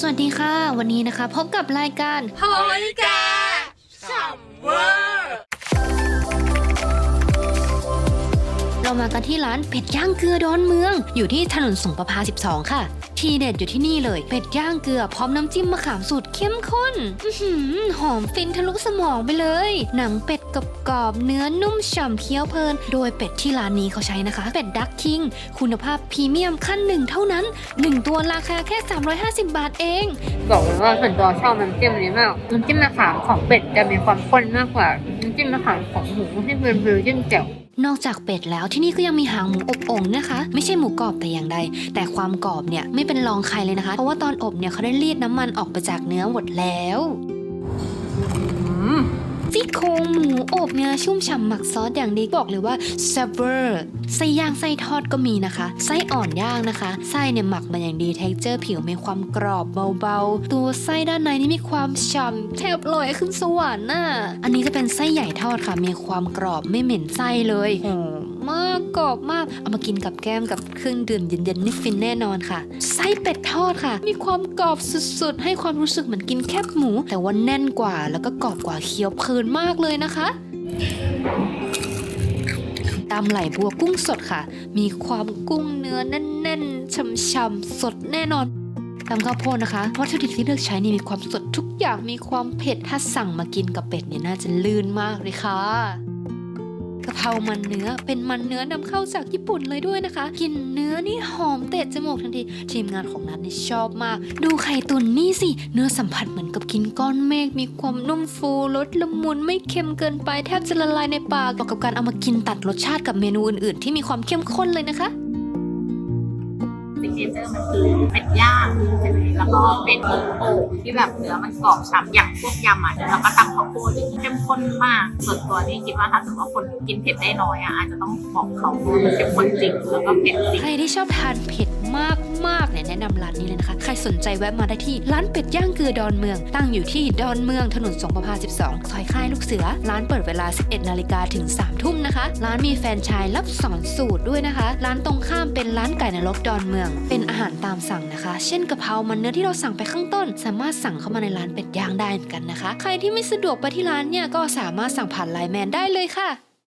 สวัสดีค่ะ วันนี้นะคะ พบกับรายการเฮ้ยกา เรามากันที่ร้านเป็ดย่างเกลือดอนเมือง อยู่ที่ถนนสงประพา 12 ค่ะ ทีเด็ดอยู่ที่นี่เลย เป็ดย่างเกลือพร้อมน้ำจิ้มมะขามสูตรเข้มข้นอหอมฟินทะลุสมองไปเลย หนังเป็ดกรอบเนื้อนุ่มฉ่ำเคี้ยวเพลิน โดยเป็ดที่ร้านนี้เขาใช้นะคะ เป็ดดักคิง คุณภาพพรีเมียมขั้นหนึ่งเท่านั้น 1 ตัวราคาแค่ 350 บาทเอง บอกเลยว่าส่วนตัวชอบน้ำจิ้มนี้มากน้ำจิ้มมะขามของเป็ดจะมีความข้นมากกว่าน้ำจิ้มมะขามของหมูที่เป็นฟิวจิ้มแจ่ว นอกจากเป็ดแล้วที่นี่ก็ยังมีหางหมูอบองนะคะ ไม่ใช่หมูกรอบแต่อย่างใด แต่ความกรอบเนี่ยไม่เป็นรองใครเลยนะคะ เพราะว่าตอนอบเนี่ยเขาได้รีดน้ำมันออกไปจากเนื้อหมดแล้ว ซี่โครงหมูอบเนื้อชุ่มฉ่ำหมักซอสอย่างดีบอกเลยว่าแซ่บเวอร์ไส้ย่างไส้ทอดก็มีนะคะ ไส้อ่อนย่างนะคะ ไส้เนี่ยหมักมาอย่างดีเท็กเจอร์ผิวมีความกรอบเบาๆ ตัวไส้ด้านในนี่มีความฉ่ำแทบลอยขึ้นสวรรค์น่ะ อันนี้จะเป็นไส้ใหญ่ทอดค่ะ มีความกรอบไม่เหม็นไส้เลยอ มากกรอบมาก เอามากินกับแก้มกับเครื่องดื่มเย็นๆนี่ฟินแน่นอนค่ะ ไส้เป็ดทอดค่ะ มีความกรอบสุดๆ ให้ความรู้สึกเหมือนกินแคบหมู แต่ว่าแน่นกว่าแล้วก็กรอบกว่าเคี้ยวเพลินมากเลยนะคะตำไหลบัวกุ้งสดค่ะ มีความกุ้งเนื้อแน่นๆช่ำๆสดแน่นอนตำข้าวโพดนะคะวัตถุดิบที่เลือกใช้นี่มีความสดทุกอย่างมีความเผ็ดถ้าสั่งมากินกับเป็ดเนี่ยน่าจะลื่นมากเลยค่ะ กะเพรามันเนื้อเป็นมันเนื้อนำเข้าจากญี่ปุ่นเลยด้วยนะคะกลินเนื้อนี่หอมเตะจมูกทันทีทีมงานของนัทนี่ชอบมาก ดูไข่ตุ๋นนี่สิ เนื้อสัมผัสเหมือนกับกินก้อนเมฆมีความนุ่มฟูรสละมุนไม่เค็มเกินไปแทบจะละลายในปากเหมาะกับการเอามากินตัดรสชาติกับเมนูอื่นๆ ที่มีความเข้มข้นเลยนะคะซิกเนเจอร์มันคือเป็ดย่างใช่ไหม แล้วก็เป็นโอโอ่งที่แบบเนื้อมันกรอบฉ่ำอย่างพวกยำอะแล้วก็ตำข้าวโพดที่เข้มข้นมาก ส่วนตัวนี่คิดว่าถ้าสมมติว่าคนกินเผ็ดได้น้อยอะอาจจะต้องบอกเขาว่ามันเข้มข้นจริงแล้วก็เผ็ดจริง ใครที่ชอบทานเผ็ด มากมากๆเนี่ยแนะนำร้านนี้เลยนะคะ ใครสนใจแวะมาได้ที่ร้านเป็ดย่างเกลือดอนเมือง ตั้งอยู่ที่ดอนเมืองถนนสงประพา12 ซอยค่ายลูกเสือ ร้านเปิดเวลา 11 นาฬิกาถึง 3 ทุ่มนะคะ ร้านมีแฟนชายรับสอนสูตรด้วยนะคะ ร้านตรงข้ามเป็นร้านไก่นรกดอนเมือง เป็นอาหารตามสั่งนะคะ เช่นกะเพรา มันเนื้อที่เราสั่งไปข้างต้น สามารถสั่งเข้ามาในร้านเป็ดย่างได้เหมือนกันนะคะ ใครที่ไม่สะดวกไปที่ร้านเนี่ยก็สามารถสั่งผ่านไลน์แมนได้เลยค่ะ